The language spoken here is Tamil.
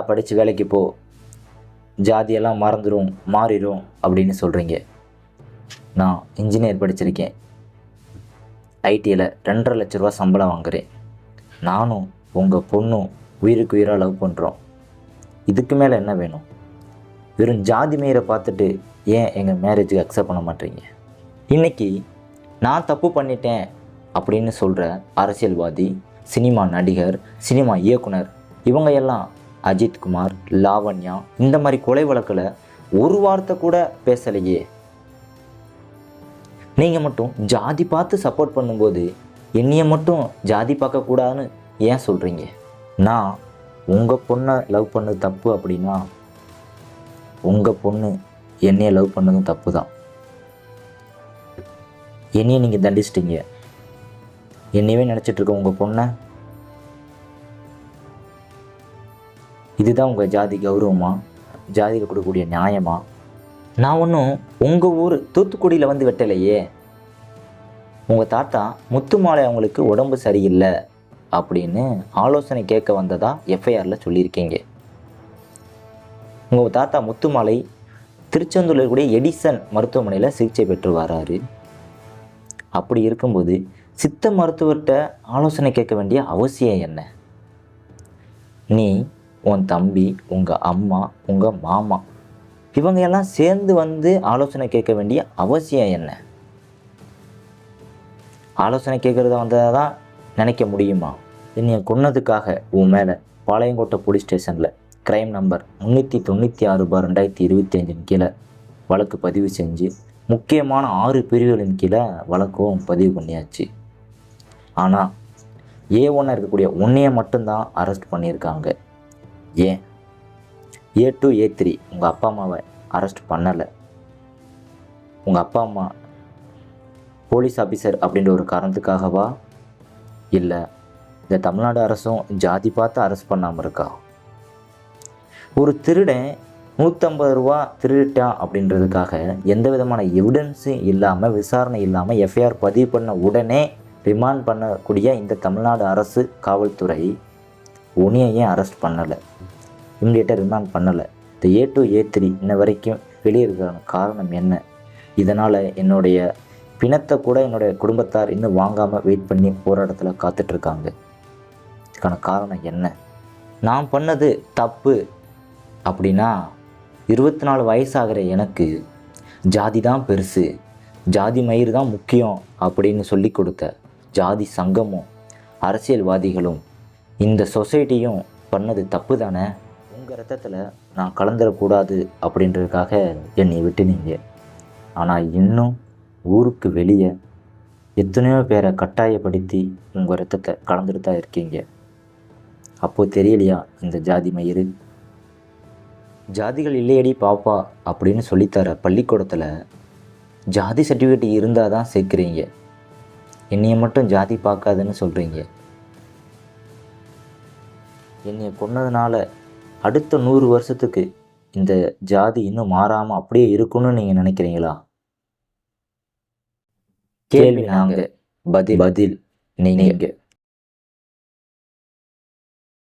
படித்து வேலைக்கு போ. ஜாதியெல்லாம் மறந்துடும் மாறிடும் அப்படின்னு சொல்கிறீங்க நான் இன்ஜினியர் படிச்சிருக்கேன். ஐடியில் ரெண்டரை லட்ச ரூபா சம்பளம் வாங்குறேன். நானும் உங்கள் பொண்ணும் உயிருக்கு உயிராக லவ் பண்ணுறோம் இதுக்கு மேலே என்ன வேணும்? வெறும் ஜாதி மேயரை பார்த்துட்டு ஏன் எங்கள் மேரேஜுக்கு அக்செப்ட் பண்ண மாட்டீங்க? இன்னைக்கு நான் தப்பு பண்ணிட்டேன் அப்படின்னு சொல்கிற அரசியல்வாதி சினிமா நடிகர் சினிமா இயக்குனர் இவங்க எல்லாம் அஜித்குமார் லாவண்யா இந்த மாதிரி கொலை வழக்கில் ஒரு வார்த்தை கூட பேசலையே. நீங்கள் மட்டும் ஜாதி பார்த்து சப்போர்ட் பண்ணும்போது என்னையை மட்டும் ஜாதி பார்க்கக்கூடாதுன்னு ஏன் சொல்கிறீங்க நான் உங்கள் பொண்ணை லவ் பண்ணது தப்பு அப்படின்னா உங்கள் பொண்ணு என்னைய லவ் பண்ணதும் தப்பு தான் என்னையை நீங்கள் தண்டிச்சிட்டிங்க. என்னையவே நினச்சிட்ருக்க உங்கள் பொண்ணை இதுதான் உங்கள் ஜாதி கௌரவமா? ஜாதியில் கொடுக்கக்கூடிய நியாயமா? நான் ஒன்றும் உங்கள் ஊர் தூத்துக்குடியில் வந்து வெட்டலையே. உங்கள் தாத்தா முத்துமாலை அவங்களுக்கு உடம்பு சரியில்லை அப்படின்னு ஆலோசனை கேட்க வந்ததாக எஃப்ஐஆரில் சொல்லியிருக்கீங்க. உங்கள் தாத்தா முத்துமாலை திருச்செந்தூரில் இருக்கக்கூடிய எடிசன் மருத்துவமனையில் சிகிச்சை பெற்று வராரு. அப்படி இருக்கும்போது சித்த மருத்துவர்கிட்ட ஆலோசனை கேட்க வேண்டிய அவசியம் என்ன? நீ உன் தம்பி உங்கள் அம்மா உங்கள் மாமா. இவங்க எல்லாம் சேர்ந்து வந்து ஆலோசனை கேட்க வேண்டிய அவசியம் என்ன? ஆலோசனை கேட்குறத வந்ததாக தான் நினைக்க முடியுமா? என்னைய கொன்னதுக்காக உன் மேலே பாளையங்கோட்டை போலீஸ் ஸ்டேஷனில் கிரைம் நம்பர் முந்நூற்றி தொண்ணூற்றி ஆறு பார் ரெண்டாயிரத்தி இருபத்தி அஞ்சின் கீழே வழக்கு பதிவு செஞ்சு முக்கியமான ஆறு பிரிவுகளின் கீழே வழக்கும் பதிவு பண்ணியாச்சு. ஆனால் ஏ ஒன்னாக இருக்கக்கூடிய உன்னைய மட்டும்தான் அரெஸ்ட் பண்ணியிருக்காங்க. ஏன்? ஏ டூ ஏ த்ரீ உங்கள் அப்பா அம்மாவை அரெஸ்ட் பண்ணலை. உங்கள் அப்பா அம்மா போலீஸ் ஆஃபீஸர் அப்படின்ற ஒரு காரணத்துக்காகவா? இல்லை இந்த தமிழ்நாடு அரசும் ஜாதி பார்த்து அரெஸ்ட் பண்ணாமல் இருக்கா? ஒரு திருடன் நூற்றம்பது ரூபா திருடிட்டான் அப்படின்றதுக்காக எந்த விதமான எவிடன்ஸும் இல்லாமல் விசாரணை இல்லாமல் எஃப்ஐஆர் பதிவு பண்ண உடனே ரிமாண்ட் பண்ணக்கூடிய இந்த தமிழ்நாடு அரசு காவல்துறை உனியை ஏன் அரெஸ்ட் பண்ணலை இம்மிடியேட்டாக ரிமாண்ட் பண்ணலை. இந்த ஏ டூ ஏ த்ரீ இன்ன வரைக்கும் வெளியே இருக்கிற காரணம் என்ன? இதனால் என்னுடைய பிணத்தை கூட என்னுடைய குடும்பத்தார் இன்னும் வாங்காமல் வெயிட் பண்ணி போராட்டத்தில் காத்துட்ருக்காங்க. இதுக்கான காரணம் என்ன? நான் பண்ணது தப்பு அப்படின்னா இருபத்தி நாலு வயசாகிற எனக்கு ஜாதி தான் பெருசு. ஜாதி மயிர் தான் முக்கியம் அப்படின்னு சொல்லி கொடுத்த ஜாதி சங்கமும் அரசியல்வாதிகளும் இந்த சொசைட்டியும் பண்ணது தப்பு தானே உங்கள் ரத்தத்தில் நான் கலந்துடக்கூடாது அப்படின்றதுக்காக என்னை விட்டுனீங்க. ஆனால் இன்னும் ஊருக்கு வெளியே எத்தனையோ பேரை கட்டாயப்படுத்தி உங்கள் ரத்தத்தை கலந்துட்டு தான் இருக்கீங்க. அப்போது தெரியலையா இந்த ஜாதி மயிறு? ஜாதிகள் இல்லையடி பாப்பா அப்படின்னு சொல்லித்தர பள்ளிக்கூடத்தில் ஜாதி சர்டிஃபிகேட் இருந்தால் தான் சேர்க்குறீங்க. என்னையை மட்டும் ஜாதி பார்க்காதுன்னு சொல்கிறீங்க என்னைய கொன்னதுனால அடுத்த நூறு வருஷத்துக்கு இந்த ஜாதி இன்னும் மாறாமல் அப்படியே இருக்கும்னு நீங்கள் நினைக்கிறீங்களா? கேள்வி நாங்கள் பதில். பதில். நீங்கள்